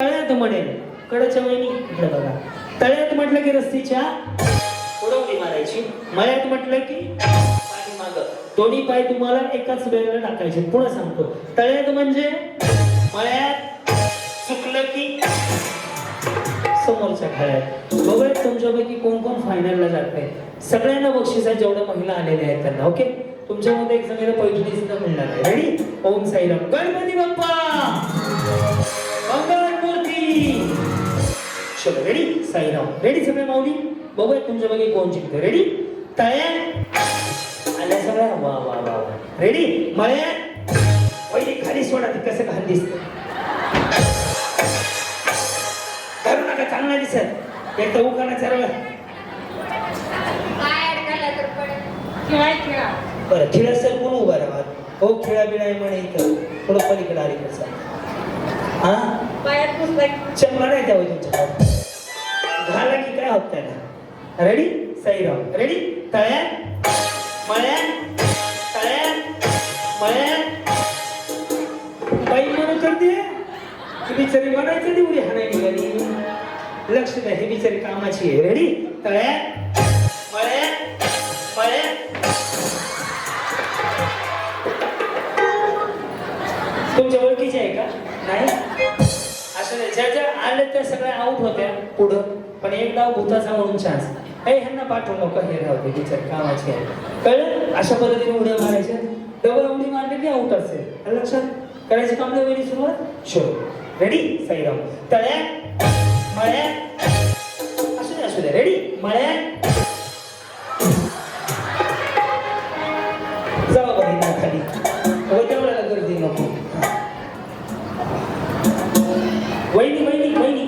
तळ्यात म्हणेल कडच्या वहिनी इकडे बघा. तळ्यात म्हटलं की रस्तीच्या उडवली मारायची. मळ्यात म्हटलं की दोन्ही पाय तुम्हाला एकाच वेळेला टाकायचे. पुढे सांगतो. तळ्यात म्हणजे मळ्यात चुकलं की समोरच्या खळ्यात बघूयात तुमच्यापैकी कोण कोण फायनलला जात आहे सगळ्यांना बक्षिसात जेवढ्या महिला आलेल्या आहेत त्यांना. ओके? तुमच्यामध्ये एक जणांना पैठणी सुद्धा मिळणार आहे. रेडी ओम साईराम. गणपती बाप्पा! चलो रेडी साईराम रेडी सगळे माऊली? बघूया तुमच्यापैकी कोण जिंकते रेडी तळ्या आल्या सगळ्या वा वा वा वा. रेडी मळ्या पहिले खाली सोडा ते कसं घाल दिसत. करू नका चांगला दिसत. एक तर उकाना खेळा. बरं खिळा सर कोण उभा राहा. हो खेळा बिळा म्हणे इथं. थोडं पलीकडे अलीकडचा हा? पायात पुस्तक चपला नाही द्यावं तुमच्या. घाला की काय होत त्याला रेडी साईराम रेडी तळ्या मळ्या तळ्या मळ्या बाई म्हणत करते ही बिचारी म्हणायचं ती उडी हाणाय निघाली लक्ष द्या ही बिचारी कामाची आहे. रेडी तळ्या मळ्या मळ्या तुमच्या ओळखीचे आहे का? नाही? असं नाही. ज्या ज्या आल्या त्या सगळ्या आऊट होत्या. पुढं? पण एक डाव भूताचा म्हणून चान्स ए ह्यांना पाठवू नको. हे राहू दे बिचार कामाचे कळलं? अशा पद्धतीने उड्या मारायच्या डबल उडी मारली की आउट असेल. लक्षात? करायची काम वेळी सुरुवात? शो. रेडी साईराम तळ्या. मळ्या. असू दे असू दे. रेडी मळ्या. जावा बहिणा खाली. व गर्दी नको. वहिनी वहिनी वहिनी.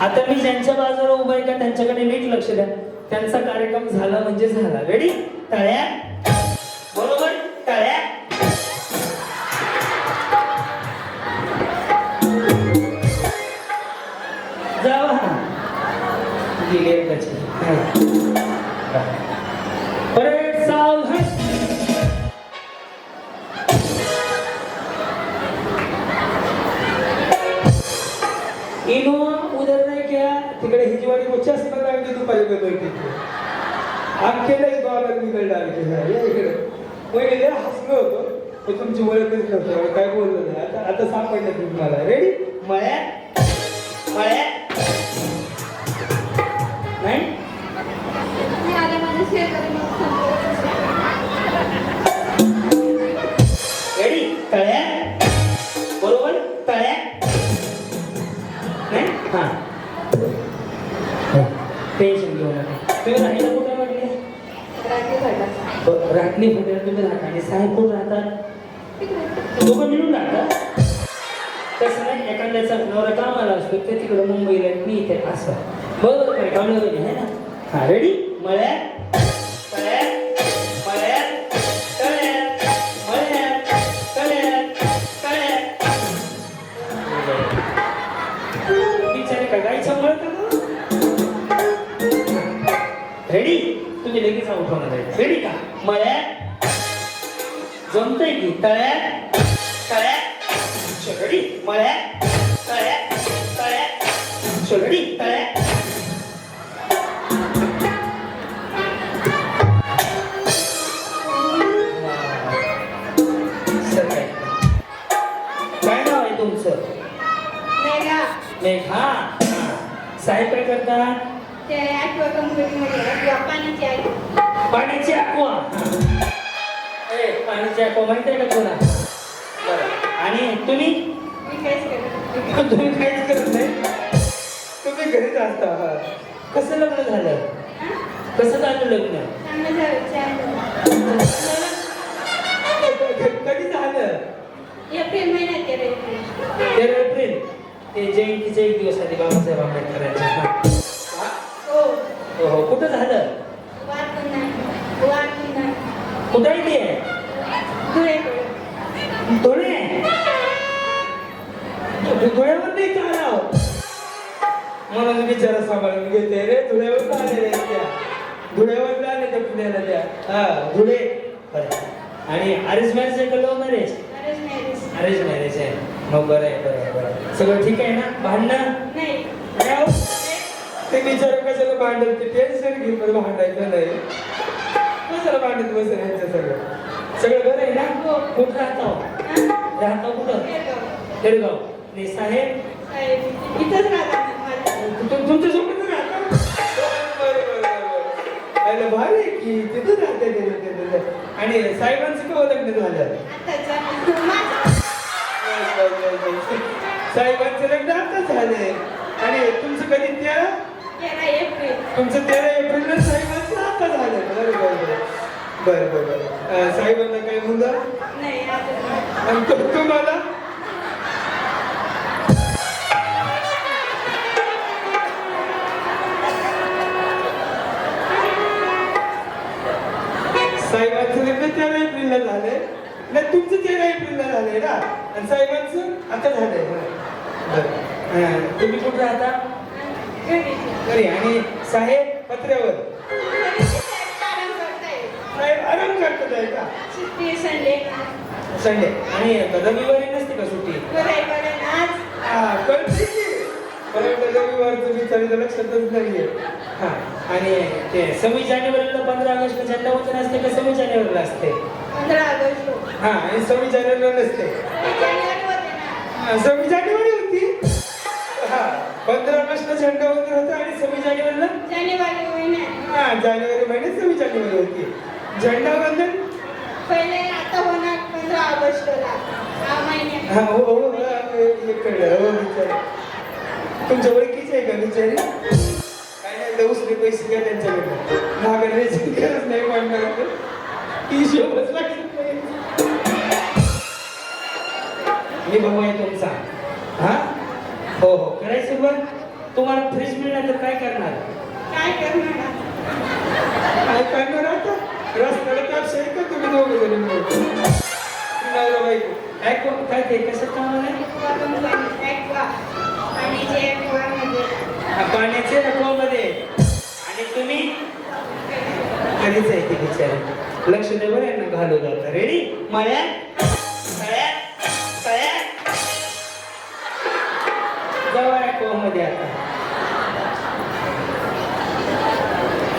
आता मी ज्यांच्या बाजूला उभा आहे का त्यांच्याकडे नीट लक्ष द्या. त्यांचा कार्यक्रम झाला म्हणजे झाला. रेडी तळ्या बरोबर? तळ्या जावा. गेली नव्हतं काय बोललो नाही. आता आता सापडलं तुम्हाला. रेडी तिकडे मुंबईला मी इथे असं. बरोबर काय कळलं आहे ना? हा रेडी मळ्या तळ्या मळ्या तळ्या मळ्या तळ्या तळ्या बिचारे का गायचं मळत रेडी तुम्ही लगेच उठवणार आहे. रेडी का? मळ्या जमतंय की? तळ्या तळ्या रेडी मळ्या तळ्या सर काय काय नाव आहे तुमचं? मेघा, हा. साहेब काय करता? पाण्याची अक्वा. ए पाण्याची अक्वा माहीत आहे का तुला? बरं. आणि तुम्ही. तुम्ही काहीच करत नाही? घरी घरीच आहात कसं लग्न झालं? कसं झालं लग्न? कधी झालं? एप्रिल महिन्यात तेरा एप्रिल. ते जयंतीच्या एक दिवस आधी बाबासाहेब आंबेडकरांच्या हो. हो हो. कुठं झालं? वाद नाही नाही कुठं आहे ते? धुळे. धुळ्यावर नाही चालाव म्हणून बिचारा सांभाळून घेते रे. धुळ्यावर आले रे त्या. धुळ्यावर आले त्या पुण्याला त्या. हा धुळे. आणि अरेंज मॅरेज आहे का लव्ह मॅरेज? Arrange marriage. आहे. मग बरं आहे बरं आहे बरं. सगळं ठीक आहे ना? भांडणं? नाही. राव, ते बिचारा कशाला भांडत ते टेन्शन घेऊन मला भांडायचं नाही. कशाला भांडत बसेल यांचं सगळं? सगळं बरं आहे ना? हो. कुठं राहता हो? राहता कुठं? आणि साहेब. साहेब, इथंच राहतात आणि साहेबांचं केव्हा लग्न झालं? साहेबांचं लग्न आता झालंय आणि तुमचं कधी तेरा? तेरा एप्रिल. तुमचं तेरा एप्रिलला साहेबांचं आता झालंय बरं बरं बरं. बरं बरं बरं. अं, साहेबांना काही मुलं आणि तुम्हाला? साहेबांचं लग्न तेरा एप्रिलला झालंय. नाही तुमचं तेरा एप्रिलला झालंय ना? आणि साहेबांचं आता झालंय. बरं. तुम्ही कुठं राहता? घरी. आणि साहेब पत्र्यावर. साहेब आराम करतात आहे का? सुट्टी संडे. संडे आणि रविवारी नसते का सुट्टी. आज कळते परत रविवारचं विचारायचं लक्षातच नाहीये. हा आणि ते सव्वीस जानेवारीला पंधरा ऑगस्ट झेंडा वंदन असते का सव्वीस जानेवारीला असते? पंधरा ऑगस्ट. हो. आणि सव्वीस जानेवारीला नसते. सव्वीस जानेवारी होती हा पंधरा ऑगस्टला झेंडा वगैरे होता आणि सव्वीस जानेवारीला? जानेवारी महिन्यात. हा जानेवारी महिन्यात सव्वीस जानेवारी होती. झेंडा वंदन? पहिले आता होणार पंधरा ऑगस्टला. हा महिन्यात. हा हो हो हा, हे कळलं. हो बिचारी तुमच्या ओळखीचे आहे का बिचारी? काय नाही एकदा उसने पैसे घ्या त्यांच्याकडे. मागण्याची गरज नाही पडणार हिशोबच लागत मी भाऊ आहे तुमचा. हा? हो हो. करायची सुरुवात? तुम्हाला फ्रीज मिळणार तर काय करणार? काय करणार? काय करणार आता? रस्त्याला कापशे आहे का तुम्ही दोघं जण बायको काय कोण काय ते कसं काम आहे? आणि पाण्याचे रकमामध्ये आणि तुम्ही? कधीच आहे ते बिचारे? लक्ष दे बरं यांना घालू जाता रेडी माया तळ्या तळ्या जाऊ आता.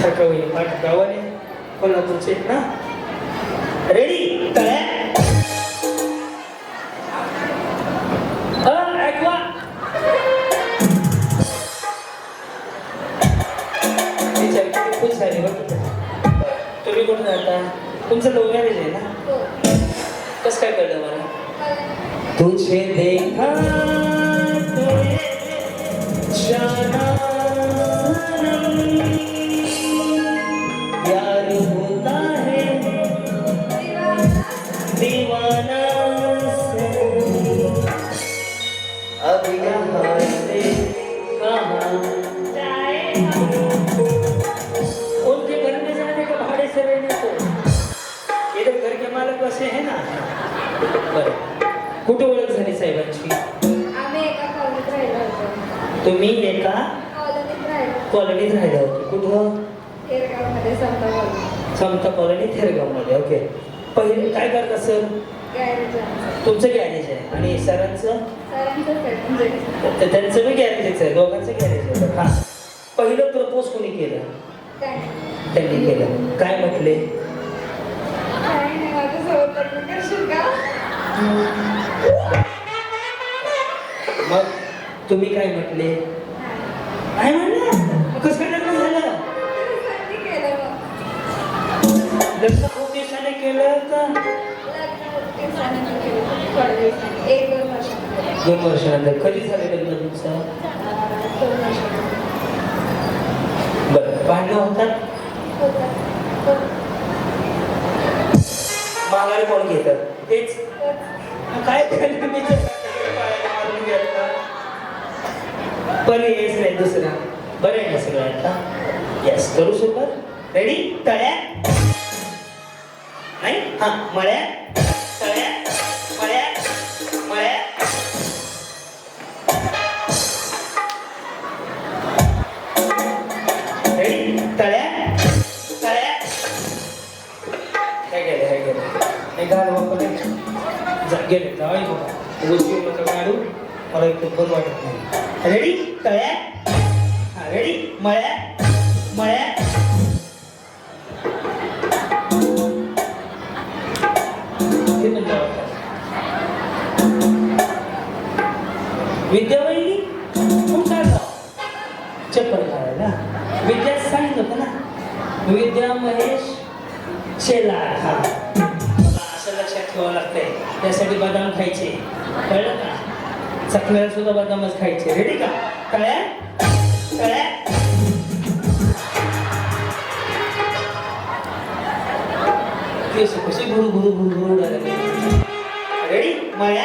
सारखं पाठ गावाने कोल्हापूरचे ना? खुश झाले बघ तुम्ही कुठं राहता तुमचं लव्ह मॅरेज आहे ना? हो. कसं काय कळलं मला? तुझे देखा प्यार होता है दीवाना से। अब यहाँ से कहाँ उनके कॉलनीत राहिलो होते. कुठं? केरगावमध्ये समता कॉलनी. समता कॉलनी थेरगावमध्ये. ओके. पहिले काय करता सर गॅरेज तुमचं गॅरेज आहे. आणि सरांचं? त्यांचं बी गॅरेजच आहे. दोघांचं गॅरेज आहे हा. पहिलं प्रपोज कोणी केलं? काय? त्यांनी केलं. काय म्हटले? मग तुम्ही काय म्हटले? काय? म्हणलं कसं काय लग्न झालं. लग्न खूप दिवसाने केलं का? एक दोन वर्षानंतर. दोन वर्षानंतर कधी झालं लग्न तुमचं? बरं भांडणं होतात? माघारी कोण घेतं? तेच. मग काय तुम्ही पण हेच नाही दुसरा. बरे आहे ना सगळ्यांना येस करू सुरुवात? रेडी तळ्या? नाही? हा मळ्या? तळ्या? मळ्या? तळ्या? गेले गेले. गेले जाऊ मला एक बरं वाटत नाही. रेडी तळ्या? मळ्या मळ्या विद्या पण जाऊ आता. चप्पल घालायला विद्या सांगितलं होतं ना. विद्या महेश शेला हा. असं लक्षात ठेवावं लागतंय. त्यासाठी बदाम खायचे. कळलं का? चकल्याला सुद्धा बदामच खायचे. रेडी का? कळ्या कळ्या केस कशी गुरु गुरु गुरु गुरु रेडी मळ्या मळ्या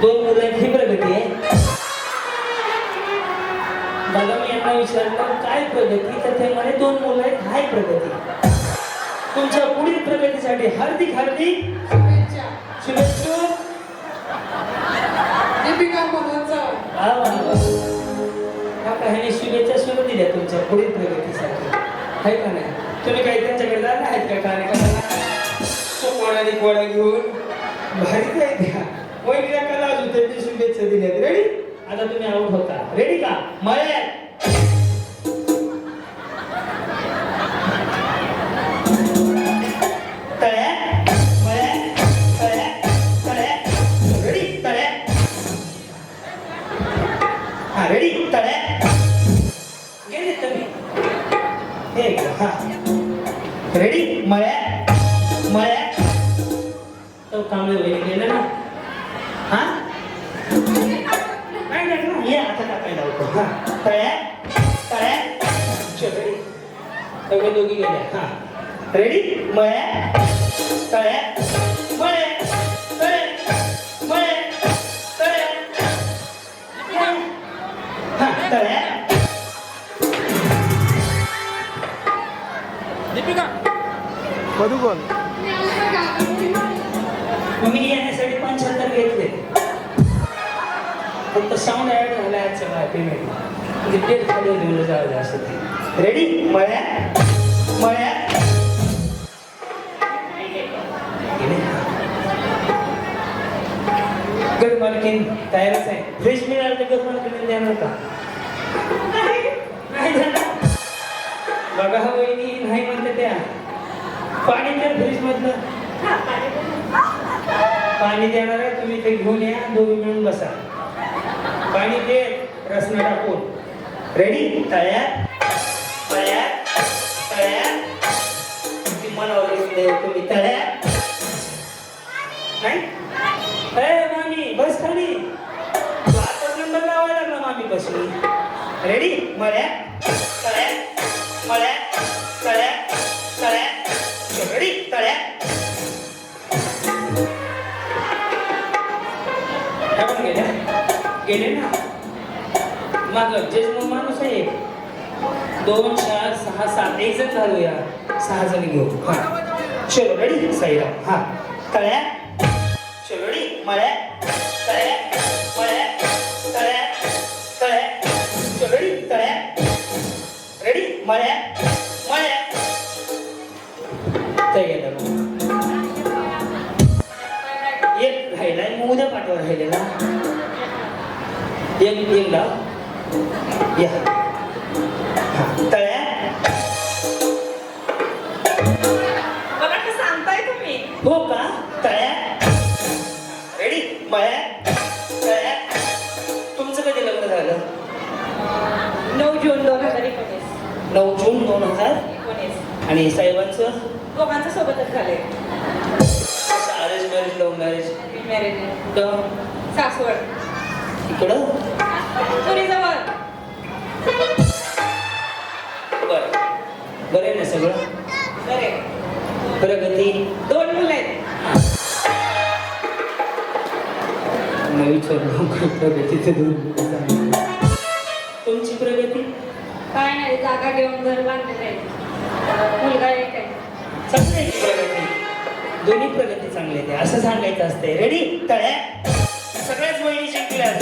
दोन मुलांची प्रगती आहे. दादा मी यांना विचारलं काय प्रगती? तर ते म्हणे दोन मुलं आहेत हाय प्रगती. तुमच्या पुढील प्रगतीसाठी हार्दिक हार्दिक शुभेच्छा. शुभेच्छा. दीपिका ह्याने शुभेच्छा सुरू दिल्या तुमच्या पुढील प्रगतीसाठी. आहे का नाही? तुम्ही काही त्यांच्याकडे जाणार आहेत का कार्यक्रमाला? कोणाने कोणा घेऊन? भारीच आहे त्या. शुभेच्छा दिल्यात रेडी आता तुम्ही आऊट होता. रेडी का? मळे. हा तळ्या तळ्या चल रेडी सगळे दोघी गेले हा. रेडी मळ्या तळ्या मळे तळे मळे तळे हा तळ्या. मधुकोण फक्त साऊंड ऍड झाला आहे सगळा पेमेंट म्हणजे तेच खाली लिहिलं असं ते. रेडी मळ्या? मळ्या? गड मालकीन तयारच आहे. फ्रेश मिळालं तर गड मालकीन नाही. देणार बघा हा वहिनी नाही म्हणते त्या. पाणी तर फ्रीज मधलं पाणी देणार आहे तुम्ही ते घेऊन या दोघी मिळून बसा. पाणी दे रसना टाकून. रेडी तयार? तयार? तयार? ती मनावर घेतले तुम्ही तयार? नाही? ए मामी. बस खाली. आता नंबर लावायला लागला मामी बसली रेडी मळ्या तळ्या मळ्या तळ्या तळ्या रेडी तळ्या ह्या पण गेल्या केले ना? मग जज माणूस आहे दोन चार सहा सात एक जण झालो सहा जण घेऊ. हा. चलो रेडी साईराम हा. तळ्या? चलो रेडी मळ्या? तळ्या? मळ्या? तळ्या? तळ्या? चलो रेडी तळ्या? रेडी मळ्या? मळ्या? ते एक राहिलाय मग उद्या पाठवा राहिलेला. एक एक डाव या हा, तळ्या बघा का सांगताय तुम्ही हो का तळ्या रेडी मळ्या तळ्या तुमचं कधी लग्न झालं नऊ जून दोन हजार एकोणीस नऊ जून दोन हजार एकोणीस आणि साहेबांचं दोघांचं सोबतच झाले arrange marriage love marriage marriage Saswad प्रगतीचे तुमची प्रगती? काय नाही जागा घेऊन घर बांधलेलं आहे. मुलगा एक आहे. चांगली प्रगती. दोन्ही प्रगती चांगली आहे असं सांगायचं असते रेडी तळ्या सगळ्याच बहिणी जिंकल्या